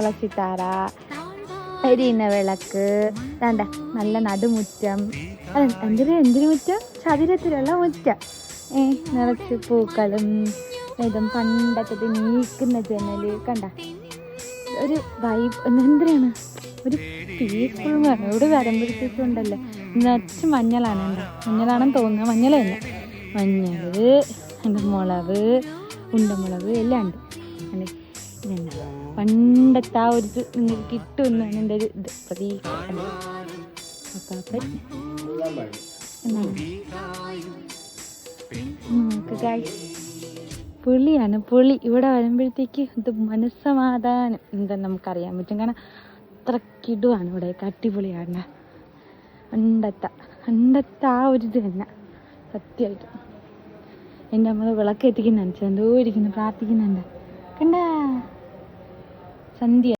തുളസിത്താറ എരിയുന്ന വിളക്ക്. വേണ്ട നല്ല നടുമുറ്റം. എന്തിനു എന്തിനു മുറ്റം? ചതുരത്തിലുള്ള മുറ്റം. ഏ നിറച്ച് പൂക്കളും ഇതും പണ്ടത്തെ നീക്കുന്ന ജനൽ. കണ്ട? ഒരു വൈബ് എന്തിനാണ് ഒരു പീസ്ഫുൾ വേണം ഇവിടെ വരുമ്പോഴത്തേക്കും ഉണ്ടല്ലോ നിറച്ച് മഞ്ഞളാണ് ഉണ്ട് മഞ്ഞളാണെന്ന് തോന്നുന്നത് മഞ്ഞൾ തന്നെ മഞ്ഞൾ എന്റെ മുളക് ഉണ്ടമുളക് എല്ലാം ഉണ്ട്. അല്ലേ? ഇതെന്നാ പണ്ടത്തെ ആ ഒരു ഇത് നിങ്ങൾക്ക് കിട്ടുമെന്നാണ് എന്റെ ഒരു ഇത് പ്രതീക്ഷ പുളിയാണ് പുളി. ഇവിടെ വരുമ്പോഴത്തേക്ക് ഇത് മനസ്സമാധാനം. എന്താ നമുക്കറിയാൻ പറ്റും. കാരണം അത്ര കിടുവാണ് ഇവിടെ. അടിപൊളിയാണ്. പണ്ടത്തെ അണ്ടത്ത ആ ഒരു ഇത് തന്നെ. സത്യമായിട്ട്. എന്റെ നമ്മൾ വിളക്ക് എത്തിക്കുന്നുണ്ട് എന്തോ ഇരിക്കുന്നു പ്രാർത്ഥിക്കുന്നുണ്ട്. കണ്ടാ? 三点。